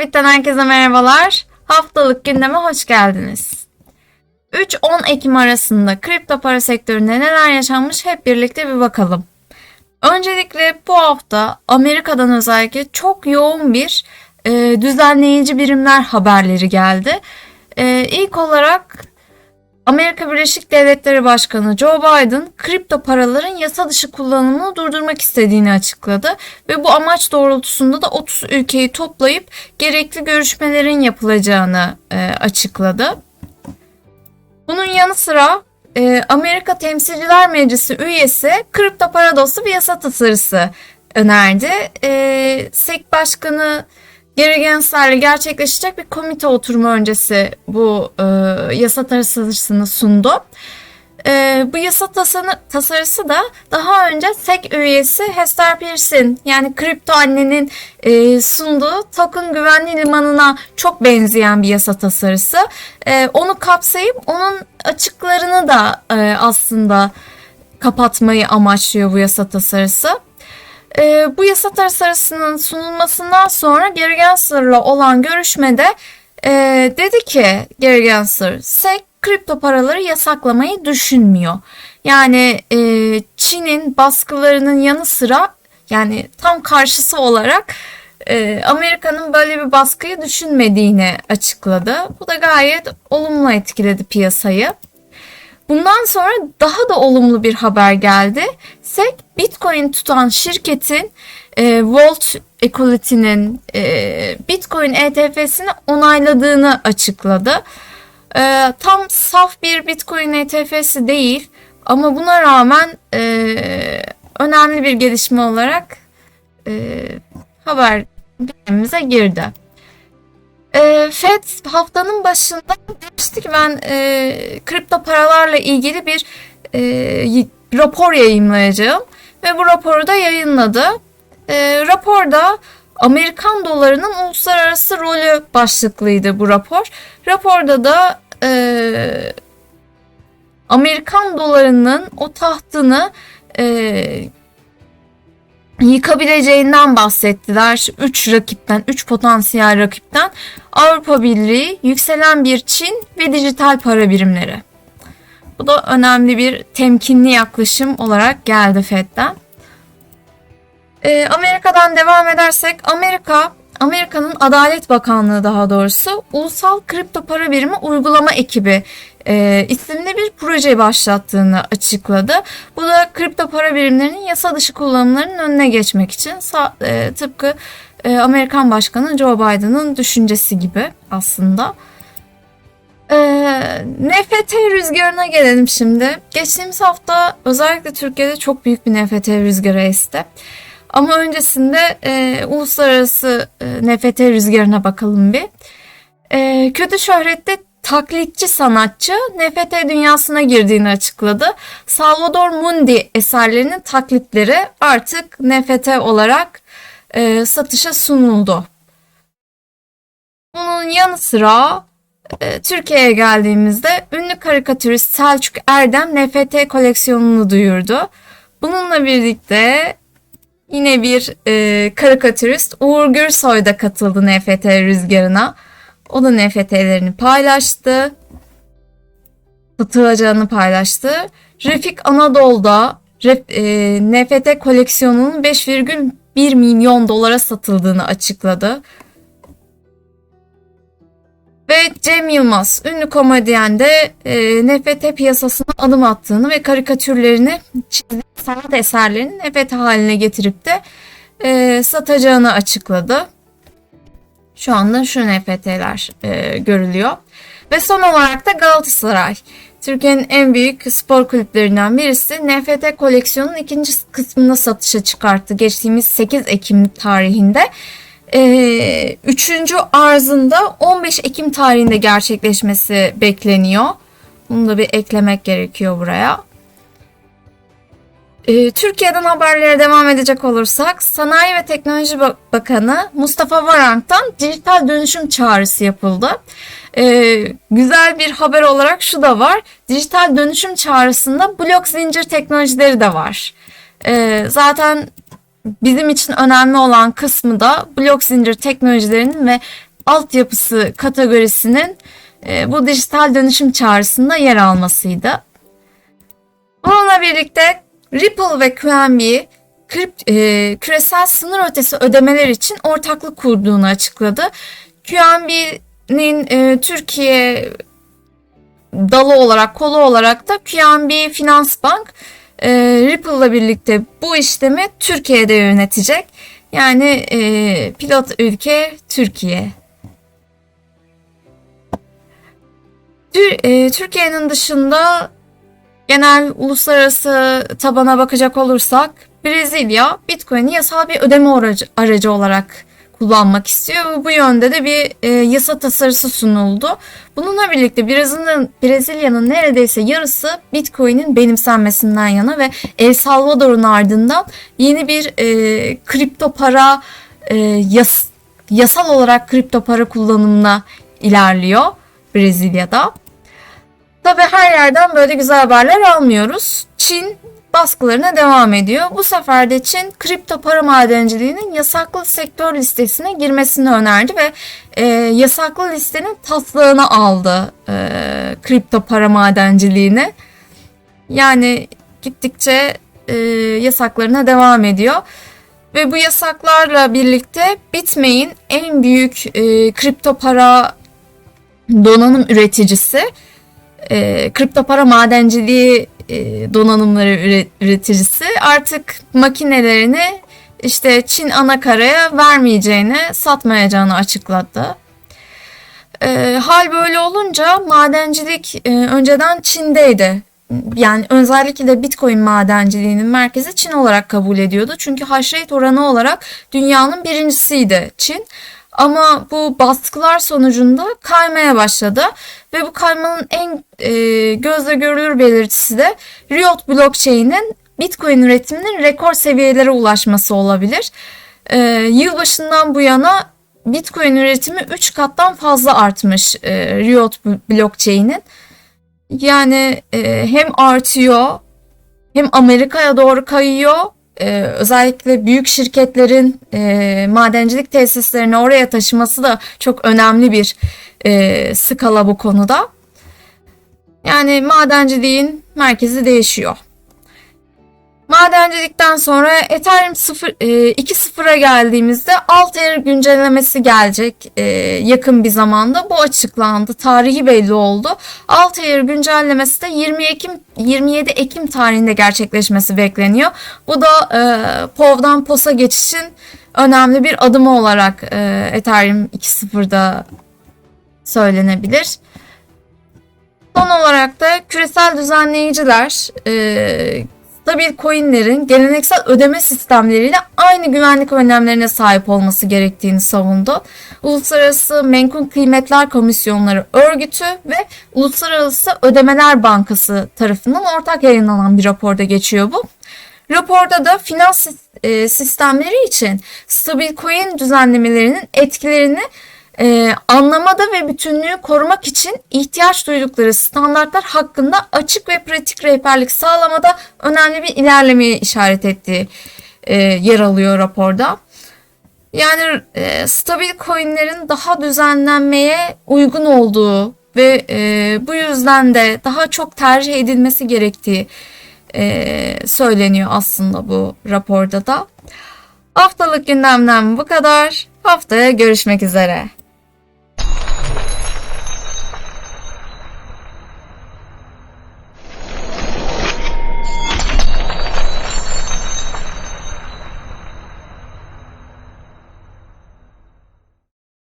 Mavi'den herkese merhabalar. Haftalık gündeme hoş geldiniz. 3-10 Ekim arasında kripto para sektöründe neler yaşanmış hep birlikte bir bakalım. Öncelikle bu hafta Amerika'dan özellikle çok yoğun bir e, düzenleyici birimler haberleri geldi. E, ilk olarak Amerika Birleşik Devletleri Başkanı Joe Biden kripto paraların yasa dışı kullanımını durdurmak istediğini açıkladı ve bu amaç doğrultusunda da 30 ülkeyi toplayıp gerekli görüşmelerin yapılacağını e, açıkladı. Bunun yanı sıra e, Amerika Temsilciler Meclisi üyesi kripto para dostu bir yasa tasarısı önerdi. E, SEC Başkanı Gary Gensler'le gerçekleşecek bir komite oturumu öncesi bu e, yasa tasarısını sundu. E, bu yasa tasarı, tasarısı da daha önce SEC üyesi Hester Peirce'in yani kripto annenin e, sunduğu token güvenli limanına çok benzeyen bir yasa tasarısı. E, onu kapsayıp onun açıklarını da e, aslında kapatmayı amaçlıyor bu yasa tasarısı. E, bu yasa tasarısının sunulmasından sonra Gary Gensler'la olan görüşmede e, dedi ki Gary Gensler, SEC kripto paraları yasaklamayı düşünmüyor. Yani e, Çin'in baskılarının yanı sıra yani tam karşısı olarak e, Amerika'nın böyle bir baskıyı düşünmediğini açıkladı. Bu da gayet olumlu etkiledi piyasayı. Bundan sonra daha da olumlu bir haber geldi. SEC Bitcoin tutan şirketin e, Volt Equity'nin e, Bitcoin ETF'sini onayladığını açıkladı. E, tam saf bir Bitcoin ETF'si değil ama buna rağmen e, önemli bir gelişme olarak e, haber gündemimize girdi. E, Fed haftanın başında demişti ki ben e, kripto paralarla ilgili bir e, rapor yayınlayacağım ve bu raporu da yayınladı. E, raporda Amerikan dolarının uluslararası rolü başlıklıydı bu rapor. Raporda da e, Amerikan dolarının o tahtını e, yıkabileceğinden bahsettiler. 3 rakipten, 3 potansiyel rakipten Avrupa Birliği, yükselen bir Çin ve dijital para birimleri. Bu da önemli bir temkinli yaklaşım olarak geldi Fed'den. Ee, Amerika'dan devam edersek Amerika Amerika'nın Adalet Bakanlığı daha doğrusu Ulusal Kripto Para Birimi Uygulama Ekibi e, isimli bir proje başlattığını açıkladı. Bu da kripto para birimlerinin yasa dışı kullanımlarının önüne geçmek için e, tıpkı e, Amerikan Başkanı Joe Biden'ın düşüncesi gibi aslında. E, NFT rüzgarına gelelim şimdi. Geçtiğimiz hafta özellikle Türkiye'de çok büyük bir NFT rüzgarı esti. Ama öncesinde e, uluslararası e, NFT rüzgarına bakalım bir. E, kötü şöhrette taklitçi sanatçı NFT dünyasına girdiğini açıkladı. Salvador Mundi eserlerinin taklitleri artık NFT olarak e, satışa sunuldu. Bunun yanı sıra Türkiye'ye geldiğimizde ünlü karikatürist Selçuk Erdem NFT koleksiyonunu duyurdu. Bununla birlikte yine bir e, karikatürist Uğur Gürsoy da katıldı NFT rüzgarına. O da NFT'lerini paylaştı. Satılacağını paylaştı. Refik Anadolu'da e, NFT koleksiyonunun 5,1 milyon dolara satıldığını açıkladı. Ve Cem Yılmaz, ünlü komedyen de e, NFT piyasasına adım attığını ve karikatürlerini çizdiği sanat eserlerini NFT haline getirip de e, satacağını açıkladı. Şu anda şu NFT'ler e, görülüyor. Ve son olarak da Galatasaray. Türkiye'nin en büyük spor kulüplerinden birisi NFT koleksiyonunun ikinci kısmını satışa çıkarttı. Geçtiğimiz 8 Ekim tarihinde. Ee, üçüncü arzında 15 Ekim tarihinde gerçekleşmesi bekleniyor. Bunu da bir eklemek gerekiyor buraya. Ee, Türkiye'den haberlere devam edecek olursak Sanayi ve Teknoloji Bakanı Mustafa Varank'tan dijital dönüşüm çağrısı yapıldı. Ee, güzel bir haber olarak şu da var. Dijital dönüşüm çağrısında blok zincir teknolojileri de var. Ee, zaten bizim için önemli olan kısmı da blok zincir teknolojilerinin ve altyapısı kategorisinin e, bu dijital dönüşüm çağrısında yer almasıydı. Bununla birlikte Ripple ve QNB e, küresel sınır ötesi ödemeler için ortaklık kurduğunu açıkladı. QNB'nin e, Türkiye dalı olarak, kolu olarak da QNB Finans Bank Ripple'la birlikte bu işlemi Türkiye'de yönetecek. Yani e, pilot ülke Türkiye. Tür- e, Türkiye'nin dışında genel uluslararası tabana bakacak olursak Brezilya Bitcoin'i yasal bir ödeme aracı, aracı olarak kullanmak istiyor ve bu yönde de bir e, yasa tasarısı sunuldu. Bununla birlikte Brezilya'nın, Brezilya'nın neredeyse yarısı Bitcoin'in benimsenmesinden yana ve El Salvador'un ardından yeni bir e, kripto para e, yas, yasal olarak kripto para kullanımına ilerliyor Brezilya'da. Tabi her yerden böyle güzel haberler almıyoruz. Çin baskılarına devam ediyor. Bu sefer de Çin kripto para madenciliğinin yasaklı sektör listesine girmesini önerdi ve e, yasaklı listenin taslağını aldı e, kripto para madenciliğine. Yani gittikçe e, yasaklarına devam ediyor. Ve bu yasaklarla birlikte bitmeyin en büyük e, kripto para donanım üreticisi e, kripto para madenciliği e, donanımları üre- üreticisi artık makinelerini işte Çin anakaraya vermeyeceğini, satmayacağını açıkladı. E, hal böyle olunca madencilik e, önceden Çin'deydi. Yani özellikle de Bitcoin madenciliğinin merkezi Çin olarak kabul ediyordu. Çünkü rate oranı olarak dünyanın birincisiydi Çin. Ama bu baskılar sonucunda kaymaya başladı ve bu kaymanın en e, gözle görülür belirtisi de Riot blockchain'in Bitcoin üretiminin rekor seviyelere ulaşması olabilir. E, yılbaşından bu yana Bitcoin üretimi 3 kattan fazla artmış e, Riot blockchain'in. Yani e, hem artıyor hem Amerika'ya doğru kayıyor ee, özellikle büyük şirketlerin e, madencilik tesislerini oraya taşıması da çok önemli bir e, skala bu konuda. Yani madenciliğin merkezi değişiyor. Madencilikten sonra Ethereum 0, e, 2.0'a geldiğimizde Altair güncellemesi gelecek e, yakın bir zamanda. Bu açıklandı. Tarihi belli oldu. Altair güncellemesi de 20 Ekim 27 Ekim tarihinde gerçekleşmesi bekleniyor. Bu da e, POV'dan POS'a geçişin önemli bir adımı olarak e, Ethereum 2.0'da söylenebilir. Son olarak da küresel düzenleyiciler e, stabil coinlerin geleneksel ödeme sistemleriyle aynı güvenlik önlemlerine sahip olması gerektiğini savundu. Uluslararası Menkul Kıymetler Komisyonları Örgütü ve Uluslararası Ödemeler Bankası tarafından ortak yayınlanan bir raporda geçiyor bu. Raporda da finans e, sistemleri için stabil coin düzenlemelerinin etkilerini e, anlamada ve bütünlüğü korumak için ihtiyaç duydukları standartlar hakkında açık ve pratik rehberlik sağlamada önemli bir ilerlemeye işaret ettiği e, yer alıyor raporda. Yani e, stabil coinlerin daha düzenlenmeye uygun olduğu ve e, bu yüzden de daha çok tercih edilmesi gerektiği e, söyleniyor aslında bu raporda da. Haftalık gündemden bu kadar. Haftaya görüşmek üzere.